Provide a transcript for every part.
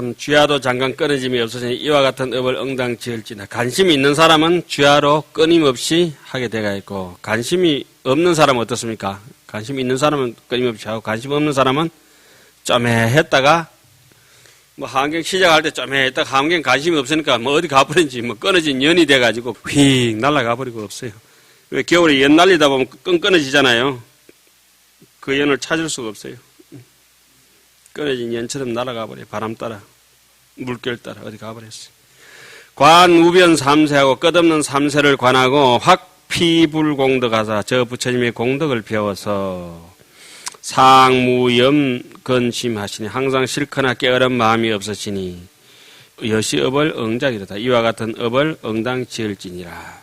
참 쥐하도 잠깐 끊어짐이 없어지니 이와 같은 업을 응당 지을지나 관심이 있는 사람은 쥐하로 끊임없이 하게 되가 있고 관심이 없는 사람은 어떻습니까? 관심이 있는 사람은 끊임없이 하고 관심 없는 사람은 좀 했다가 뭐 한경 시작할 때좀 했다가 한경 관심이 없으니까 뭐 어디 가버린지 뭐 끊어진 연이 돼가지고 휙 날아가 버리고 없어요. 왜 겨울에 연 날리다 보면 끈 끊어지잖아요. 그 연을 찾을 수가 없어요. 끊어진 연처럼 날아가 버려. 바람 따라 물결 따라 어디 가버렸어요. 관 우변 삼세하고 끝없는 삼세를 관하고 확피불공덕하사 저 부처님의 공덕을 배워서 상무염 근심하시니 항상 싫거나 깨어른 마음이 없으시니 여시 업을 응작이로다. 이와 같은 업을 응당 지을지니라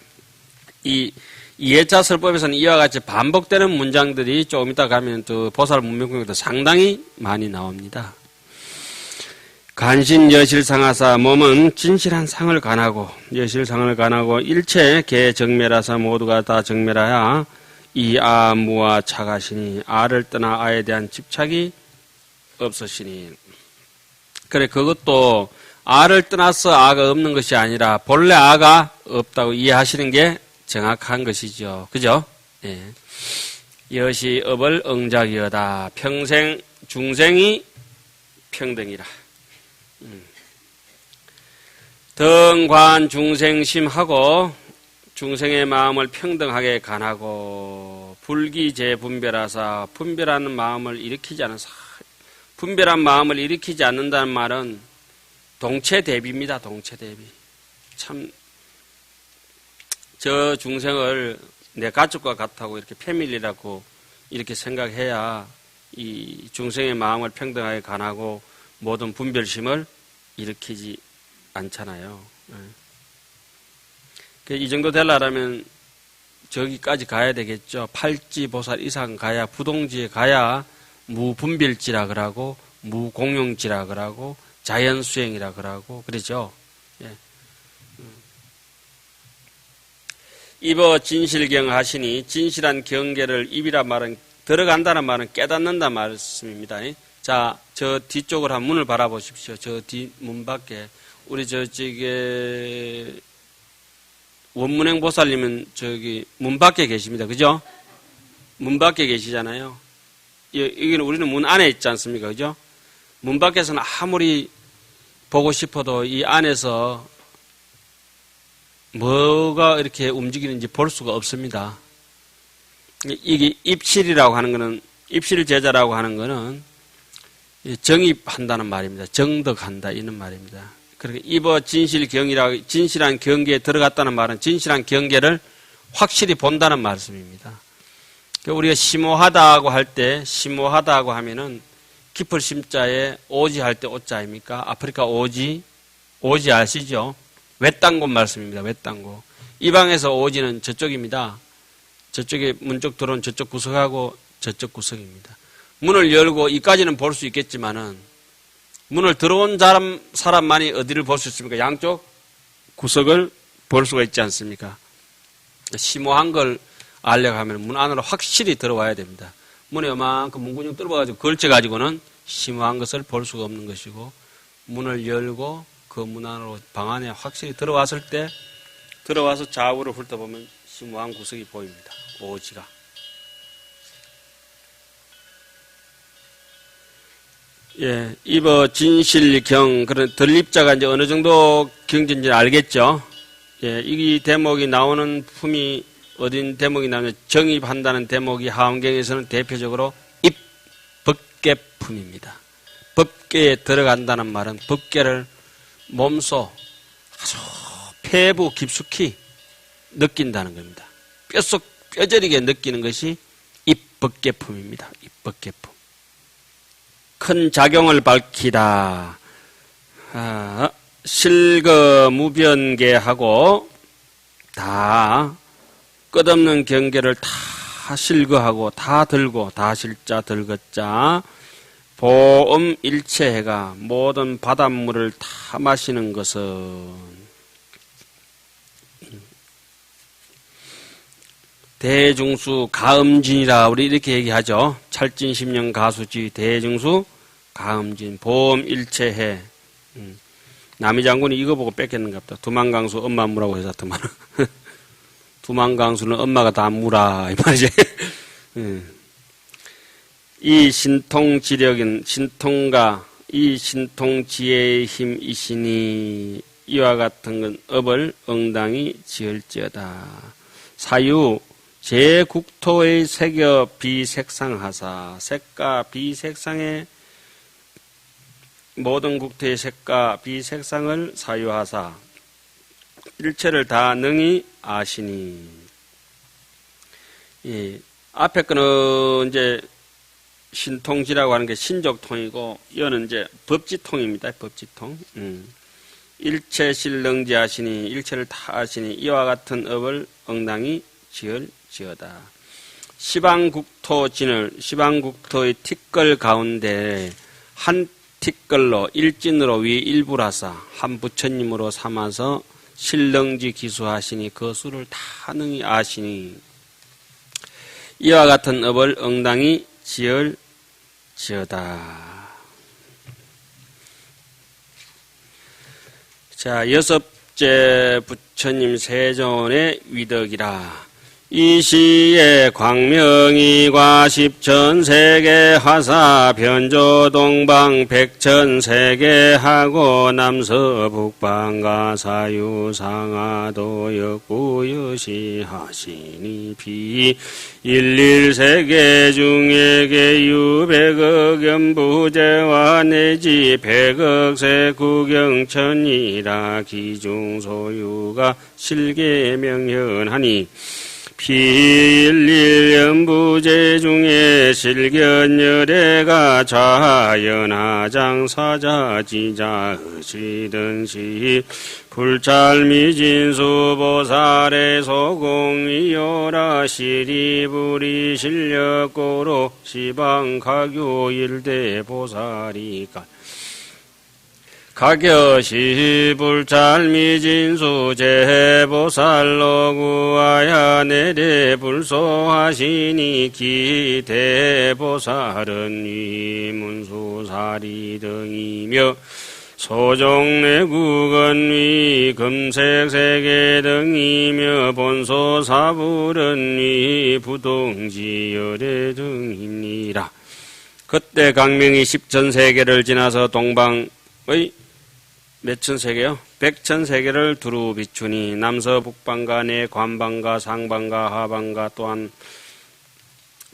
이 이해자설법에서는 이와 같이 반복되는 문장들이 조금 이따 가면 또 보살 문명공에도 상당히 많이 나옵니다. 간신 여실상하사 몸은 진실한 상을 관하고 여실상을 관하고 일체 개 정멸하사 모두가 다 정멸하여 이아 무아 차가시니 아를 떠나 아에 대한 집착이 없으시니 그래 그것도 아를 떠나서 아가 없는 것이 아니라 본래 아가 없다고 이해하시는 게 정확한 것이죠. 그죠? 예. 여시 업을 응작이어다. 평생 중생이 평등이라. 음. 등관 중생심하고 중생의 마음을 평등하게 간하고 불기제 분별하사 분별하는 마음을 일으키지 않은 사 분별한 마음을 일으키지 않는다는 말은 동체 대비입니다. 동체 대비. 참 저 중생을 내 가족과 같다고 이렇게 패밀리라고 이렇게 생각해야 이 중생의 마음을 평등하게 간하고 모든 분별심을 일으키지 않잖아요. 예. 이 정도 되려면 저기까지 가야 되겠죠. 팔지 보살 이상 가야 부동지에 가야 무분별지라 그러고 무공용지라 그러고 자연수행이라 그러고 그러죠. 예. 입어 진실경 하시니 진실한 경계를 입이라 말은 들어간다는 말은 깨닫는다 말씀입니다. 자, 저 뒤쪽을 한 문을 바라보십시오. 저 뒤 문 밖에 우리 저쪽에 원문행 보살님은 저기 문 밖에 계십니다. 그죠? 문 밖에 계시잖아요. 여기는 우리는 문 안에 있지 않습니까? 그죠? 문 밖에서는 아무리 보고 싶어도 이 안에서 뭐가 이렇게 움직이는지 볼 수가 없습니다. 이게 입실이라고 하는 것은 입실 제자라고 하는 것은 정입한다는 말입니다. 정덕한다 이런 말입니다. 그러니까 입어 진실 경이라 진실한 경계에 들어갔다는 말은 진실한 경계를 확실히 본다는 말씀입니다. 그러니까 우리가 심오하다고 할 때 심오하다고 하면은 깊을 심자에 오지 할 때 오자 아닙니까? 아프리카 오지 오지 아시죠? 외딴 곳 말씀입니다. 외딴 곳. 이 방에서 오지는 저쪽입니다. 저쪽에 문 쪽 들어온 저쪽 구석하고 저쪽 구석입니다. 문을 열고 이까지는 볼 수 있겠지만은 문을 들어온 사람, 사람만이 어디를 볼 수 있습니까? 양쪽 구석을 볼 수가 있지 않습니까? 심오한 걸 알려고 하면 문 안으로 확실히 들어와야 됩니다. 문에 요만큼 문구녕 뚫어가지고 걸쳐가지고는 심오한 것을 볼 수가 없는 것이고 문을 열고 그 문 안으로 방 안에 확실히 들어왔을 때 들어와서 좌우를 훑어보면 심오한 구석이 보입니다. 오지가. 예, 입어 진실경 그런 들립자가 이제 어느 정도 경전인지 알겠죠. 예, 이 대목이 나오는 품이 어딘 대목이 나오면 정입한다는 대목이 하원경에서는 대표적으로 입 법계품입니다. 법계에 들어간다는 말은 법계를 몸소 아주 폐부 깊숙이 느낀다는 겁니다. 뼛속 뼈저리게 느끼는 것이 입법계품입니다. 입법계품. 큰 작용을 밝히다. 아, 실거 무변계하고 다 끝없는 경계를 다 실거하고 다 들고 다 실자 들것자 보험 일체해가 모든 바닷물을 다 마시는 것은 대중수 가음진이라 우리 이렇게 얘기하죠. 찰진 십년 가수지 대중수 가음진 보험 일체해 음. 남이 장군이 이거 보고 뺏겼는가 보다. 두만강수 엄마 무라고 해서 더만 두만강수는 엄마가 다 무라 이 말이지. 음. 이 신통 지력인 신통가 이 신통 지혜의 힘이시니 이와 같은 건 업을 엉당히 지을지어다. 사유 제 국토의 색여 비색상하사 색과 비색상의 모든 국토의 색과 비색상을 사유하사 일체를 다 능히 아시니 예, 앞에 거는 이제 신통지라고 하는 게 신족통이고 이거는 이제 법지통입니다. 법지통. 음. 일체 실능지 하시니 일체를 다 아시니 이와 같은 업을 엉당히 지을 지어다. 시방국토 진을 시방국토의 티끌 가운데 한 티끌로 일진으로 위 일부라사 한 부처님으로 삼아서 실능지 기수하시니 그 수를 다 능히 아시니 이와 같은 업을 엉당히 지을 지어다. 자, 여섯째 부처님 세존의 위덕이라. 이 시에 광명이 과 십천 세계 화사 변조 동방 백천 세계 하고 남서 북방가 사유 상하도 역부 여시 하시니 비 일일 세계 중에 계유 백억 연부제와 내지 백억 세 구경천이라 기중 소유가 실계 명현하니 필일연부제 중에 실견열애가 좌연하장사자지자 의시든시 불찰미진수보살의 소공이요라 시리부리 실력고로 시방가교일대보살이가 가겨시 불찰미진수 제보살로 구하야 내래 불소하시니 기대보살은 위문수사리 등이며 소종내 국언위 금색세계 등이며 본소사불은 위 부동지열애 등입니다. 그때 강명이 십천세계를 지나서 동방의 몇천 세계요? 백천 세계를 두루 비추니 남서 북방과 내 관방과 상방과 하방과 또한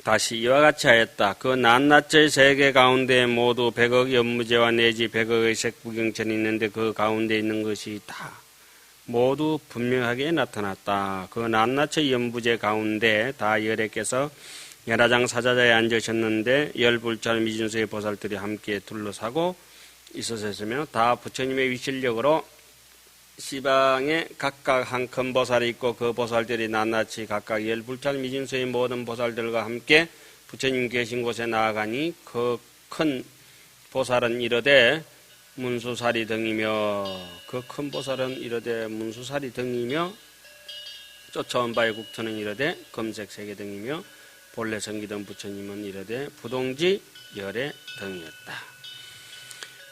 다시 이와 같이 하였다. 그 낱낱의 세계 가운데 모두 백억 연무제와 내지 백억의 색부경천이 있는데 그 가운데 있는 것이 다 모두 분명하게 나타났다. 그 낱낱의 연부제 가운데 다 열애께서 열하장 사자자에 앉으셨는데 열불찰 미진수의 보살들이 함께 둘러사고 있었으며 다 부처님의 위실력으로 시방에 각각 한 큰 보살이 있고 그 보살들이 낱낱이 각각 열 불찰 미진수의 모든 보살들과 함께 부처님 계신 곳에 나아가니 그 큰 보살은 이르되 문수사리 등이며 그 큰 보살은 이르되 문수사리 등이며 쫓아온 바의 국토는 이르되 검색세계 등이며 본래 성기던 부처님은 이르되 부동지 열애 등이었다.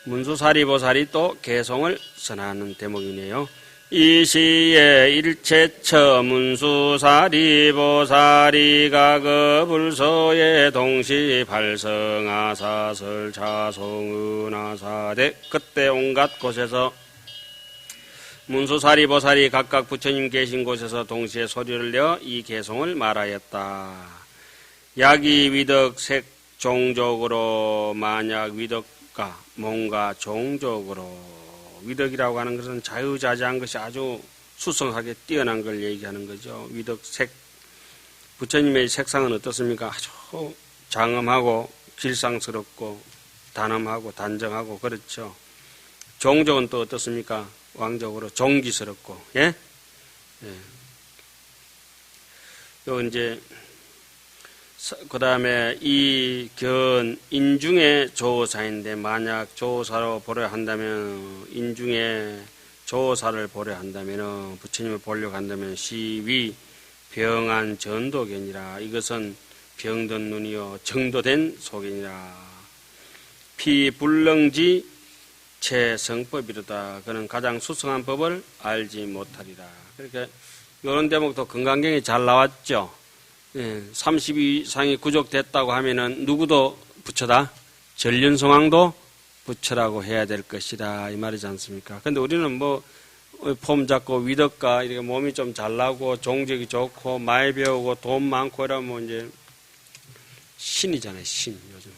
문수사리보살이 또 개성을 선하는 대목이네요. 이 시에 일체처 문수사리보살이가 그 불소에 동시 발성하사설 자송은하사대 그때 온갖 곳에서 문수사리보살이 각각 부처님 계신 곳에서 동시에 소리를 내어 이 개성을 말하였다. 약이 위덕 색 종족으로 만약 위덕 가 뭔가 종족으로 위덕이라고 하는 것은 자유자재한 것이 아주 수성하게 뛰어난 걸 얘기하는 거죠. 위덕 색 부처님의 색상은 어떻습니까? 아주 장엄하고 길상스럽고 단엄하고 단정하고 그렇죠. 종족은 또 어떻습니까? 왕족으로 종기스럽고 예? 예. 요 이제 그 다음에 이 견 인중의 조사인데 만약 조사로 보려 한다면 인중의 조사를 보려 한다면 부처님을 보려고 한다면 시위 병안 전도견이라 이것은 병든 눈이요 정도된 속견이라 피불능지 최성법이로다. 그는 가장 수성한 법을 알지 못하리라. 그러니까 이런 대목도 건강경에 잘 나왔죠. 예, 30 이상이 구족됐다고 하면은 누구도 붙여다 전륜성왕도 붙여라고 해야 될 것이다 이 말이지 않습니까? 근데 우리는 뭐 폼 잡고 위덕가 이렇게 몸이 좀 잘나고 종적이 좋고 많이 배우고 돈 많고 이러면 이제 신이잖아요 신 요즘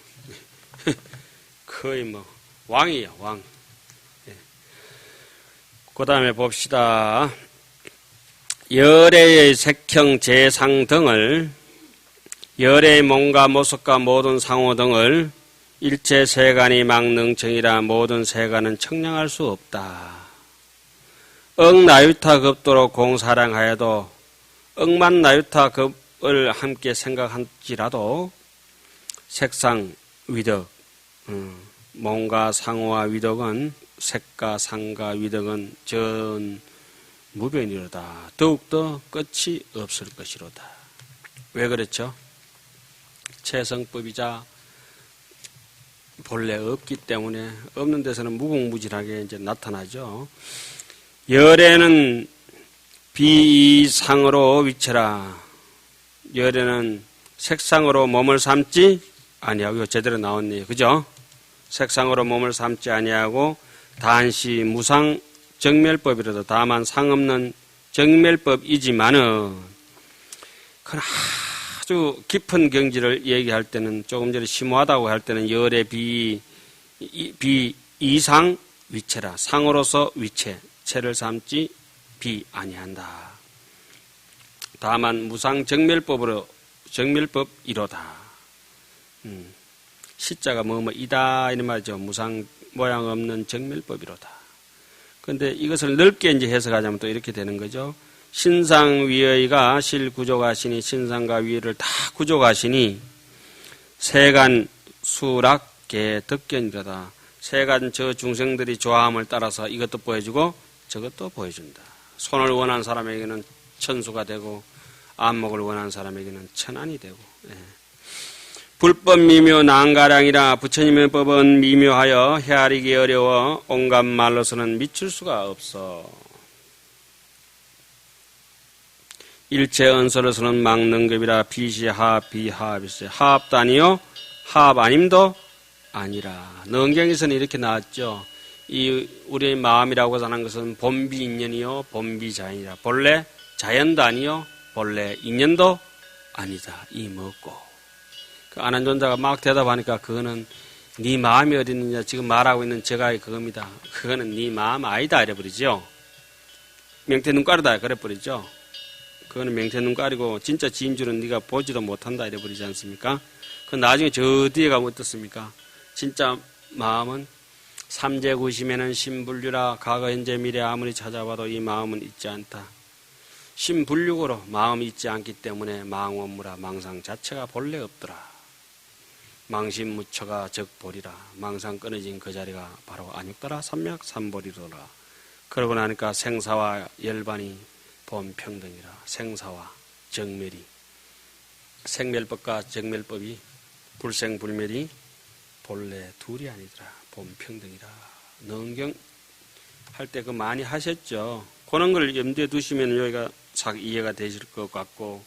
거의 뭐 왕이에요 왕. 예. 그 다음에 봅시다. 열애의 색형 재상 등을 열애의 몸과 모습과 모든 상호 등을 일체 세간이 막능청이라 모든 세간은 청량할 수 없다. 억나유타 급도로 공사랑하여도 억만 나유타 급을 함께 생각할지라도 색상 위덕, 음, 몸과 상호와 위덕은 색과 상과 위덕은 전 무변이로다. 더욱더 끝이 없을 것이로다. 왜 그렇죠? 최성법이자 본래 없기 때문에 없는 데서는 무궁무진하게 이제 나타나죠. 열에는 비상으로 위쳐라. 열에는 색상으로 몸을 삼지 아니하고 제대로 나왔네요. 그죠? 색상으로 몸을 삼지 아니하고 단시 무상 정멸법이라도 다만 상없는 정멸법이지만은 그 아주 깊은 경지를 얘기할 때는 조금 전에 심오하다고 할 때는 열의 비, 비 이상 위체라 상으로서 위체 체를 삼지 비 아니한다. 다만 무상 정멸법으로 정멸법 이로다. 음, 시자가 뭐뭐 이다 이런 말이죠. 무상 모양 없는 정멸법이로다. 그런데 이것을 넓게 이제 해석하자면 또 이렇게 되는 거죠. 신상 위의가 실 구조가시니 신상과 위의를 다 구조가시니 세간 수락계 덕견이다. 세간 저 중생들이 좋아함을 따라서 이것도 보여주고 저것도 보여준다. 손을 원한 사람에게는 천수가 되고 안목을 원한 사람에게는 천안이 되고 예. 불법 미묘 난가량이라 부처님의 법은 미묘하여 헤아리기 어려워 온갖 말로서는 미칠 수가 없어. 일체 언설로서는 막능급이라 비시하합 비하합이세. 하합도 아니요 하합 아님도 아니라. 능경에서는 이렇게 나왔죠. 이 우리의 마음이라고 하는 것은 본비 인연이요 본비 자연이라. 본래 자연도 아니요 본래 인연도 아니다. 이 먹고 그 안한존자가 막 대답하니까 그거는 네 마음이 어디 있느냐 지금 말하고 있는 제가 그겁니다. 그거는 네 마음 아니다 이래버리죠. 명태 눈가르다 그래버리죠. 그거는 명태 눈가리고 진짜 진주는 네가 보지도 못한다 이래버리지 않습니까? 그 나중에 저 뒤에 가면 어떻습니까? 진짜 마음은 삼재구심에는 신불류라 과거 현재 미래 아무리 찾아봐도 이 마음은 있지 않다. 신불육으로 마음이 있지 않기 때문에 망원무라 망상 자체가 본래 없더라. 망신무처가 적보리라. 망상 끊어진 그 자리가 바로 안육더라 삼맥 삼보리로라. 그러고 나니까 생사와 열반이 본평등이라. 생사와 정멸이 생멸법과 정멸법이 불생불멸이 본래 둘이 아니더라. 본평등이라. 능경 할 때 그 많이 하셨죠. 그런 걸 염두에 두시면 여기가 싹 이해가 되실 것 같고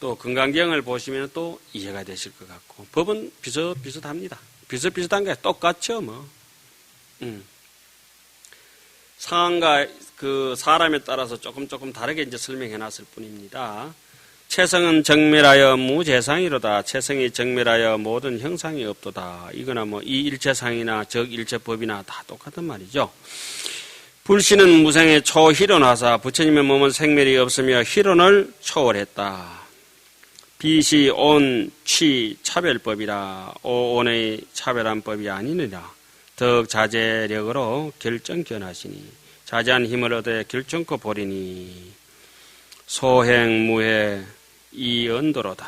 또 건강경을 보시면 또 이해가 되실 것 같고 법은 비슷비슷합니다. 비슷비슷한 게 똑같죠, 뭐. 음. 상황과 그 사람에 따라서 조금 조금 다르게 이제 설명해 놨을 뿐입니다. 체성은 정멸하여 무재상이로다. 체성이 정멸하여 모든 형상이 없도다. 이거나 뭐 이 일체상이나 적 일체법이나 다 똑같은 말이죠. 불신은 무생의 초희론하사 부처님의 몸은 생멸이 없으며 희론을 초월했다. 비시 온, 취, 차별법이라 오온의 차별한 법이 아니니라. 덕 자제력으로 결정견하시니 자제한 힘을 얻어 결정코 보리니 소행 무해 이 언도로다.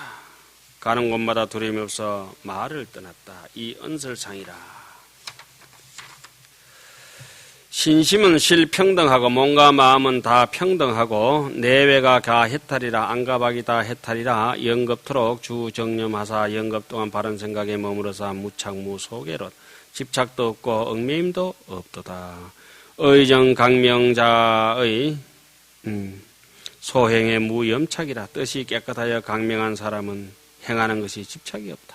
가는 곳마다 두려움이 없어 말을 떠났다. 이 언설상이라. 신심은 실평등하고 몸과 마음은 다 평등하고 내외가 가 해탈이라 안가박이 다 해탈이라 영겁토록 주정념하사 영겁 동안 바른 생각에 머무르사 무착무 소개로 집착도 없고 얽매임도 없도다. 의정 강명자의 음, 소행의 무염착이라 뜻이 깨끗하여 강명한 사람은 행하는 것이 집착이 없다.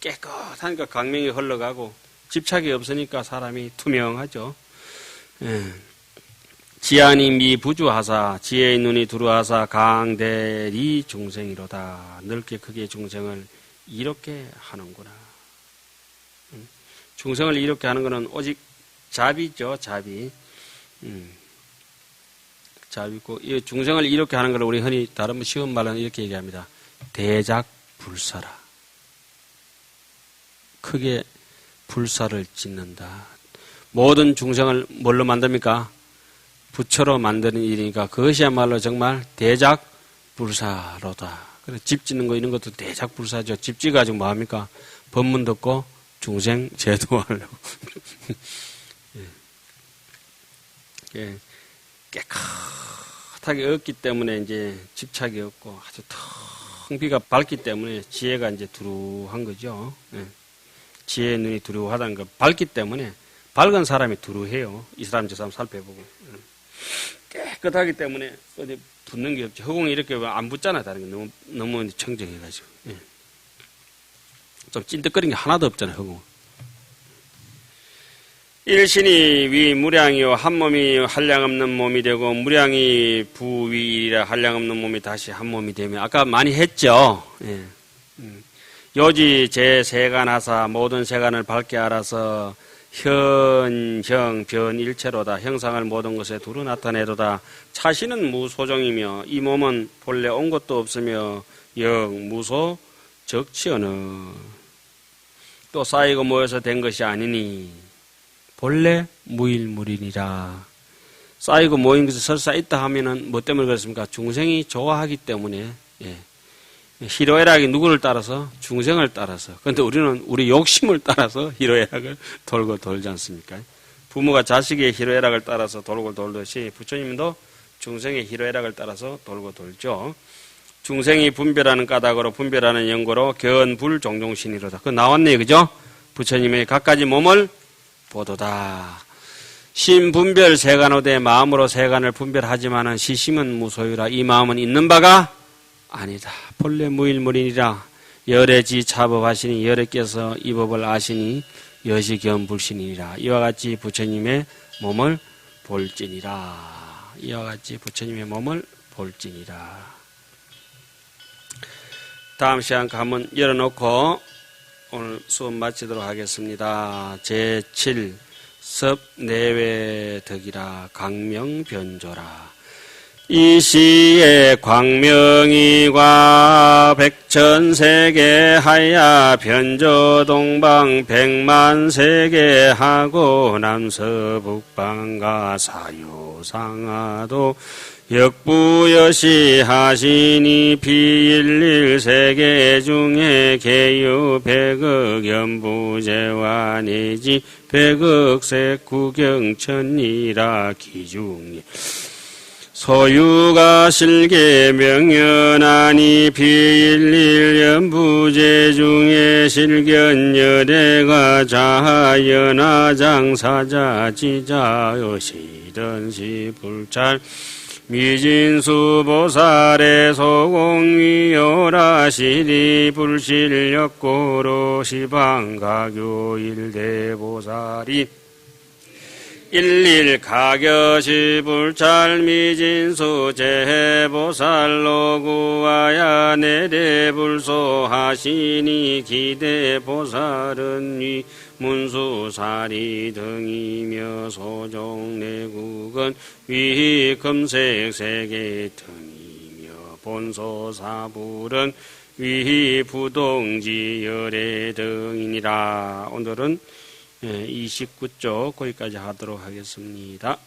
깨끗하니까 강명이 흘러가고 집착이 없으니까 사람이 투명하죠. 예. 지안이 미부주하사 지혜의 눈이 두루하사 강대리 중생이로다. 넓게 크게 중생을 이렇게 하는구나. 음. 중생을 이렇게 하는 것은 오직 자비죠, 자비. 음. 자비고 이 중생을 이렇게 하는 걸 우리 흔히 다른 쉬운 말로는 이렇게 얘기합니다. 대작 불사라. 크게 불사를 짓는다. 모든 중생을 뭘로 만듭니까? 부처로 만드는 일이니까 그것이야말로 정말 대작 불사로다. 그래 집 짓는 거 이런 것도 대작 불사죠. 집 지가지고 뭐 합니까? 법문 듣고 중생 제도하려고. 예. 예. 깨끗하게 얻기 때문에 이제 집착이 없고 아주 텅 비가 밝기 때문에 지혜가 이제 두루한 거죠. 예. 지혜의 눈이 두루하다는 거 밝기 때문에 밝은 사람이 두루해요. 이 사람 저 사람 살펴보고. 깨끗하기 때문에 어디 붙는 게 없죠. 허공이 이렇게 안 붙잖아. 다른 게 너무, 너무 청정해가지고. 예. 좀 찐득거리는 게 하나도 없잖아요. 허공. 일신이 위 무량이요 한 몸이 한량 없는 몸이 되고 무량이 부위이라 한량 없는 몸이 다시 한 몸이 되면 아까 많이 했죠. 예. 음. 요지 제 세간하사 모든 세간을 밝게 알아서 현, 형, 변, 일체로다. 형상을 모든 것에 두루 나타내도다. 차시는 무소정이며 이 몸은 본래 온 것도 없으며 영, 무소, 적치어느. 또 쌓이고 모여서 된 것이 아니니 본래 무일물이니라. 쌓이고 모인 것이 설사 있다 하면은 뭐 때문에 그렇습니까? 중생이 좋아하기 때문에 예. 희로애락이 누구를 따라서? 중생을 따라서. 그런데 우리는 우리 욕심을 따라서 희로애락을 돌고 돌지 않습니까? 부모가 자식의 희로애락을 따라서 돌고 돌듯이 부처님도 중생의 희로애락을 따라서 돌고 돌죠. 중생이 분별하는 까닭으로 분별하는 연고로 견불 종종신이로다. 그 나왔네요. 그죠? 부처님의 갖가지 몸을 보도다. 신분별 세간호대 마음으로 세간을 분별하지만은 시심은 무소유라. 이 마음은 있는 바가 아니다. 본래 무일물이니라 열애지 차법하시니 열애께서 이 법을 아시니 여시견불신이니라. 이와 같이 부처님의 몸을 볼지니라. 이와 같이 부처님의 몸을 볼지니라. 다음 시간 가문 열어놓고 오늘 수업 마치도록 하겠습니다. 제7 섭 내외 덕이라 강명 변조라. 이 시에 광명이과 백천세계 하야 변조동방 백만세계 하고 남서북방과 사유상하도 역부여시 하시니 비일일 세계 중에 개유 백억 연부제와니지 백억색 구경천이라 기중이 소유가 실계 명연하니 비일일 연부제 중에 실견여대가 자연하 장사자 지자 여시던시 불찰 미진수 보살의 소공위요라시리 불실력고로 시방가교 일대보살이 일일 가겨시 불찰 미진수 제보살로 구하야 내대불소 하시니 기대보살은 위 문수사리 등이며 소종 내국은 위 금색 세계 등이며 본소사불은 위 부동지 열애 등이니라. 오늘은 29쪽 예, 거기까지 하도록 하겠습니다.